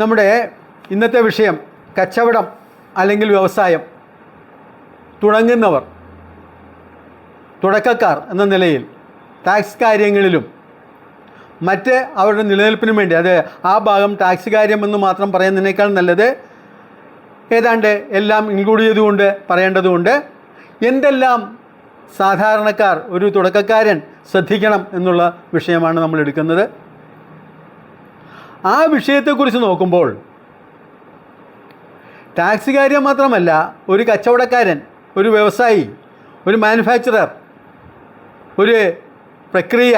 നമ്മുടെ ഇന്നത്തെ വിഷയം കച്ചവടം അല്ലെങ്കിൽ വ്യവസായം തുടങ്ങുന്നവർ തുടക്കക്കാർ എന്ന നിലയിൽ ടാക്സ് കാര്യങ്ങളിലും മറ്റ് അവരുടെ നിലനിൽപ്പിനും വേണ്ടി അത് ആ ഭാഗം ടാക്സ് കാര്യം എന്ന് മാത്രം പറയുന്നതിനേക്കാൾ നല്ലത് ഏതാണ്ട് എല്ലാം ഇൻക്ലൂഡ് ചെയ്തുകൊണ്ട് പറയേണ്ടതുകൊണ്ട് എന്തെല്ലാം സാധാരണക്കാർ ഒരു തുടക്കക്കാരൻ ശ്രദ്ധിക്കണം എന്നുള്ള വിഷയമാണ് നമ്മൾ എടുക്കുന്നത്. ആ വിഷയത്തെക്കുറിച്ച് നോക്കുമ്പോൾ ടാക്സ് കാര്യം മാത്രമല്ല ഒരു കച്ചവടക്കാരൻ ഒരു വ്യവസായി ഒരു മാനുഫാക്ചറർ ഒരു പ്രക്രിയ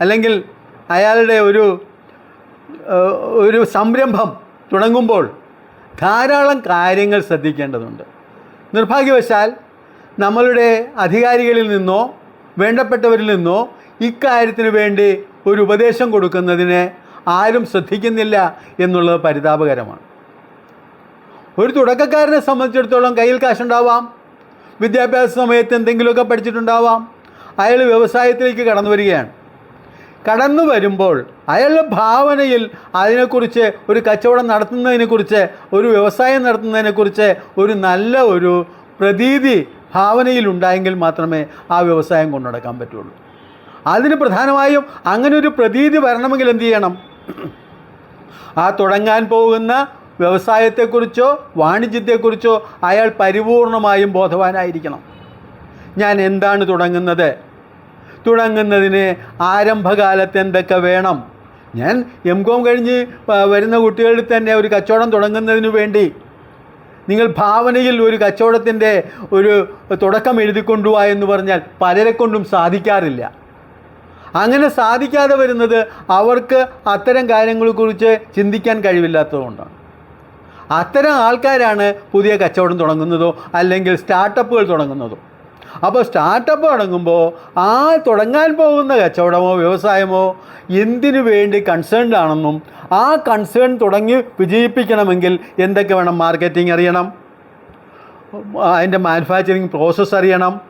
അല്ലെങ്കിൽ അയാളുടെ ഒരു ഒരു സംരംഭം തുടങ്ങുമ്പോൾ ധാരാളം കാര്യങ്ങൾ ശ്രദ്ധിക്കേണ്ടതുണ്ട്. നിർഭാഗ്യവശാൽ നമ്മളുടെ അധികാരികളിൽ നിന്നോ വേണ്ടപ്പെട്ടവരിൽ നിന്നോ ഇക്കാര്യത്തിന് വേണ്ടി ഒരു ഉപദേശം കൊടുക്കുന്നതിന് ആരും ശ്രദ്ധിക്കുന്നില്ല എന്നുള്ളത് പരിതാപകരമാണ്. ഒരു തുടക്കക്കാരനെ സംബന്ധിച്ചിടത്തോളം കയ്യിൽ കാശുണ്ടാവാം. വിദ്യാഭ്യാസ സമയത്ത് എന്തെങ്കിലുമൊക്കെ പഠിച്ചിട്ടുണ്ടാവാം. അയാൾ വ്യവസായത്തിലേക്ക് കടന്നു വരികയാണ്. കടന്നു വരുമ്പോൾ അയാളുടെ ഭാവനയിൽ അതിനെക്കുറിച്ച് ഒരു കച്ചവടം നടത്തുന്നതിനെക്കുറിച്ച് ഒരു വ്യവസായം നടത്തുന്നതിനെക്കുറിച്ച് ഒരു നല്ല ഒരു പ്രതീതി ഭാവനയിൽ ഉണ്ടായെങ്കിൽ മാത്രമേ ആ വ്യവസായം കൊണ്ടു നടക്കാൻ പറ്റുള്ളൂ. അതിന് പ്രധാനമായും അങ്ങനെ ഒരു പ്രതീതി വരണമെങ്കിൽ എന്ത് ചെയ്യണം? ആ തുടങ്ങാൻ പോകുന്ന വ്യവസായത്തെക്കുറിച്ചോ വാണിജ്യത്തെക്കുറിച്ചോ അയാൾ പരിപൂർണമായും ബോധവാനായിരിക്കണം. ഞാൻ എന്താണ് തുടങ്ങുന്നത്? തുടങ്ങുന്നതിന് ആരംഭകാലത്ത് എന്തൊക്കെ വേണം? ഞാൻ എം കോം കഴിഞ്ഞ് വരുന്ന കുട്ടികളിൽ തന്നെ ഒരു കച്ചവടം തുടങ്ങുന്നതിന് വേണ്ടി നിങ്ങൾ ഭാവനയിൽ ഒരു കച്ചവടത്തിന്റെ ഒരു തുടക്കം എഴുതിക്കൊണ്ടുവാ എന്ന് പറഞ്ഞാൽ പലരെ കൊണ്ടും സാധിക്കാറില്ല. അങ്ങനെ സാധിക്കാതെ വരുന്നത് അവർക്ക് അത്തരം കാര്യങ്ങളെക്കുറിച്ച് ചിന്തിക്കാൻ കഴിവില്ലാത്തതുകൊണ്ടാണ്. അത്തരം ആൾക്കാരാണ് പുതിയ കച്ചവടം തുടങ്ങുന്നതോ അല്ലെങ്കിൽ സ്റ്റാർട്ടപ്പുകൾ തുടങ്ങുന്നതോ. അപ്പോൾ സ്റ്റാർട്ടപ്പ് തുടങ്ങുമ്പോൾ ആ തുടങ്ങാൻ പോകുന്ന കച്ചവടമോ വ്യവസായമോ എന്തിനു വേണ്ടി കൺസേൺഡ് ആണെന്നും ആ കൺസേൺ തുടങ്ങി വിജയിപ്പിക്കണമെങ്കിൽ എന്തൊക്കെ വേണം? മാർക്കറ്റിംഗ് അറിയണം. അതിന്റെ മാനുഫാക്ചറിങ് പ്രോസസ്സ് അറിയണം.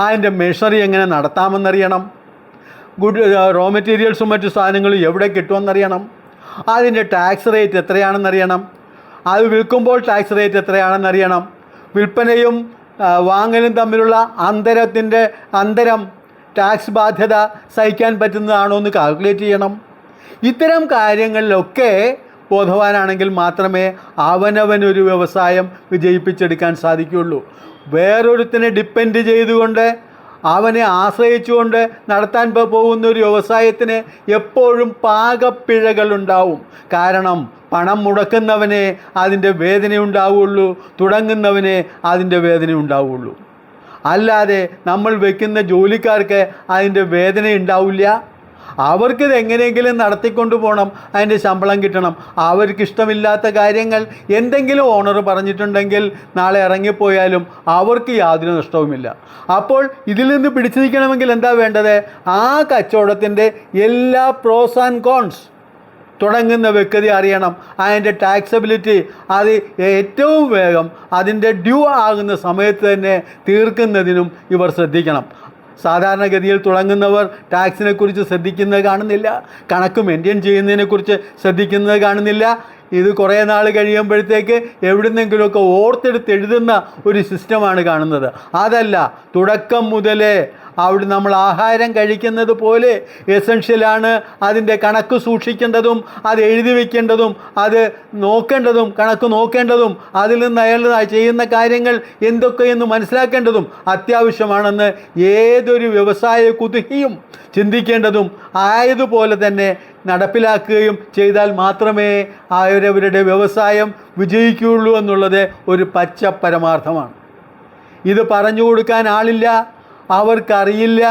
അതിന്റെ മെഷറി എങ്ങനെ നടത്താമെന്നറിയണം. ഗുഡ് റോ മെറ്റീരിയൽസും മറ്റു സാധനങ്ങളും എവിടെ കിട്ടുമെന്നറിയണം? അതിന്റെ ടാക്സ് റേറ്റ് എത്രയാണെന്നറിയണം? അത് വിൽക്കുമ്പോൾ ടാക്സ് റേറ്റ് എത്രയാണെന്നറിയണം? വിൽപ്പനയും വാങ്ങലും തമ്മിലുള്ള അന്തരത്തിന്റെ അന്തരം ടാക്സ് ബാധ്യത സഹിക്കാൻ പറ്റുന്നതാണോ എന്ന് കാൽക്കുലേറ്റ് ചെയ്യണം. ഇത്തരം കാര്യങ്ങളിലൊക്കെ ബോധവാനാണെങ്കിൽ മാത്രമേ അവനവനൊരു വ്യവസായം വിജയിപ്പിച്ചെടുക്കാൻ സാധിക്കുകയുള്ളൂ. വേറൊരുത്തിനെ ഡിപ്പെൻഡ് ചെയ്തുകൊണ്ട് അവനെ ആശ്രയിച്ചുകൊണ്ട് നടത്താൻ പോകുന്ന ഒരു വ്യവസായത്തിന് എപ്പോഴും പാകപ്പിഴകളുണ്ടാവും കാരണം പണം മുടക്കുന്നവനെ അതിന്റെ വേദന ഉണ്ടാവുള്ളൂ തുടങ്ങുന്നവനെ അതിന്റെ വേദന ഉണ്ടാവുള്ളൂ. അല്ലാതെ നമ്മൾ വെക്കുന്ന ജോലിക്കാർക്ക് അതിന്റെ വേദന ഉണ്ടാവില്ല. അവർക്കിത് എങ്ങനെയെങ്കിലും നടത്തിക്കൊണ്ടു പോകണം അതിന്റെ ശമ്പളം കിട്ടണം. അവർക്ക് ഇഷ്ടമില്ലാത്ത കാര്യങ്ങൾ എന്തെങ്കിലും ഓണർ പറഞ്ഞിട്ടുണ്ടെങ്കിൽ നാളെ ഇറങ്ങിപ്പോയാലും അവർക്ക് യാതൊരു നഷ്ടവുമില്ല. അപ്പോൾ ഇതിൽ നിന്ന് പിടിച്ചു നിൽക്കണമെങ്കിൽ എന്താ വേണ്ടത്? ആ കച്ചവടത്തിന്റെ എല്ലാ പ്രോസ് ആൻഡ് കോൺസ് തുടങ്ങുന്ന വ്യക്തി അറിയണം. അതിന്റെ ടാക്സബിലിറ്റി അത് ഏറ്റവും വേഗം അതിന്റെ ഡ്യൂ ആകുന്ന സമയത്ത് തന്നെ തീർക്കുന്നതിനും ഇവർ ശ്രദ്ധിക്കണം. സാധാരണഗതിയിൽ തുടങ്ങുന്നവർ ടാക്സിനെക്കുറിച്ച് ശ്രദ്ധിക്കുന്നത് കാണുന്നില്ല കണക്ക് മെയിന്റെയിൻ ചെയ്യുന്നതിനെക്കുറിച്ച് ശ്രദ്ധിക്കുന്നത് കാണുന്നില്ല. ഇത് കുറേ നാൾ കഴിയുമ്പോഴത്തേക്ക് എവിടുന്നെങ്കിലുമൊക്കെ ഓർത്തെടുത്ത് എഴുതുന്ന ഒരു സിസ്റ്റമാണ് കാണുന്നത്. അതല്ല തുടക്കം മുതലേ അവിടെ നമ്മൾ ആഹാരം കഴിക്കുന്നത് പോലെ എസൻഷ്യലാണ് അതിന്റെ കണക്ക് സൂക്ഷിക്കേണ്ടതും അത് എഴുതി വയ്ക്കേണ്ടതും അത് നോക്കേണ്ടതും കണക്ക് നോക്കേണ്ടതും അതിൽ നിന്ന് അയാൾ ചെയ്യുന്ന കാര്യങ്ങൾ എന്തൊക്കെയെന്ന് മനസ്സിലാക്കേണ്ടതും അത്യാവശ്യമാണെന്ന് ഏതൊരു വ്യവസായ കുതുകിയും ചിന്തിക്കേണ്ടതും ആയതുപോലെ തന്നെ നടപ്പിലാക്കുകയും ചെയ്താൽ മാത്രമേ അവരവരുടെ വ്യവസായം വിജയിക്കുകയുള്ളൂ എന്നുള്ളത് ഒരു പച്ച പരമാർത്ഥമാണ്. ഇത് പറഞ്ഞു കൊടുക്കാൻ ആളില്ല. അവർക്കറിയില്ല.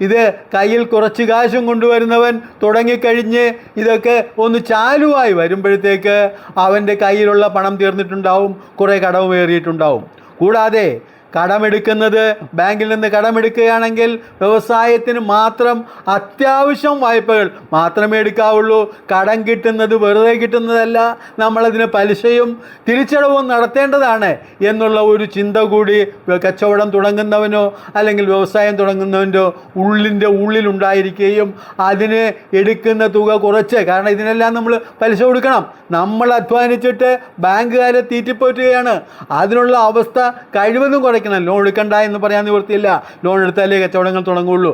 ഇത് കയ്യിൽ കുറച്ച് കാശും കൊണ്ടുവരുന്നവൻ തുടങ്ങിക്കഴിഞ്ഞ് ഇതൊക്കെ ഒന്ന് ചാലുവായി വരുമ്പോഴത്തേക്ക് അവന്റെ കയ്യിലുള്ള പണം തീർന്നിട്ടുണ്ടാവും കുറേ കടവ് കയറിയിട്ടുണ്ടാവും കൂടാതെ കടമെടുക്കുന്നത്. ബാങ്കിൽ നിന്ന് കടമെടുക്കുകയാണെങ്കിൽ വ്യവസായത്തിന് മാത്രം അത്യാവശ്യം വായ്പകൾ മാത്രമേ എടുക്കാവുള്ളൂ. കടം കിട്ടുന്നത് വെറുതെ കിട്ടുന്നതല്ല. നമ്മളതിന് പലിശയും തിരിച്ചടവും നടത്തേണ്ടതാണ് എന്നുള്ള ഒരു ചിന്ത കൂടി കച്ചവടം തുടങ്ങുന്നവനോ അല്ലെങ്കിൽ വ്യവസായം തുടങ്ങുന്നവന്റെ ഉള്ളിന്റെ ഉള്ളിലുണ്ടായിരിക്കുകയും അതിന് എടുക്കുന്ന തുക കുറച്ച്. കാരണം ഇതിനെല്ലാം നമ്മൾ പലിശ കൊടുക്കണം. നമ്മൾ അധ്വാനിച്ചിട്ട് ബാങ്കുകാരെ തീറ്റിപ്പോറ്റുകയാണ്. അതിനുള്ള അവസ്ഥ കഴിവതും കുറയ്ക്കണം ലോൺ എടുക്കണ്ട എന്ന് പറയാൻ നിവൃത്തിയില്ല. ലോൺ എടുത്താലേ കച്ചവടങ്ങൾ തുടങ്ങുള്ളൂ.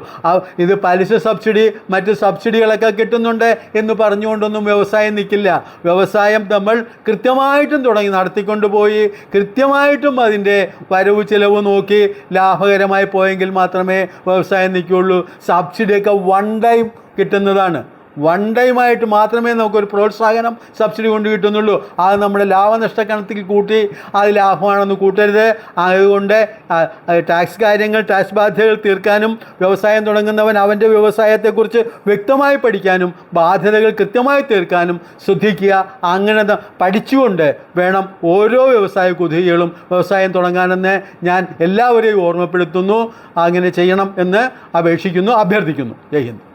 ഇത് പലിശ സബ്സിഡി മറ്റ് സബ്സിഡികളൊക്കെ കിട്ടുന്നുണ്ട് എന്ന് പറഞ്ഞുകൊണ്ടൊന്നും വ്യവസായം നിൽക്കില്ല. വ്യവസായം നമ്മൾ കൃത്യമായിട്ടും തുടങ്ങി നടത്തിക്കൊണ്ട് പോയി കൃത്യമായിട്ടും അതിന്റെ വരവ് ചിലവ് നോക്കി ലാഭകരമായി പോയെങ്കിൽ മാത്രമേ വ്യവസായം നിൽക്കുകയുള്ളൂ. സബ്സിഡിയൊക്കെ വൺ ടൈം കിട്ടുന്നതാണ്. വൺ ടൈമായിട്ട് മാത്രമേ നമുക്കൊരു പ്രോത്സാഹനം സബ്സിഡി കൊണ്ട് കിട്ടുന്നുള്ളൂ. അത് നമ്മുടെ ലാഭനഷ്ട കണക്കിൽ കൂട്ടി അത് ലാഭമാണെന്ന് കൂട്ടരുത്. അതുകൊണ്ട് ടാക്സ് കാര്യങ്ങൾ ടാക്സ് ബാധ്യതകൾ തീർക്കാനും വ്യവസായം തുടങ്ങുന്നവൻ അവന്റെ വ്യവസായത്തെക്കുറിച്ച് വ്യക്തമായി പഠിക്കാനും ബാധ്യതകൾ കൃത്യമായി തീർക്കാനും ശ്രദ്ധിക്കുക. അങ്ങനെ പഠിച്ചുകൊണ്ട് വേണം ഓരോ വ്യവസായ കുതികളും വ്യവസായം തുടങ്ങാനെന്ന് ഞാൻ എല്ലാവരെയും ഓർമ്മപ്പെടുത്തുന്നു. അങ്ങനെ ചെയ്യണം എന്ന് അപേക്ഷിക്കുന്നു അഭ്യർത്ഥിക്കുന്നു. ജയ് ഹിന്ദ്.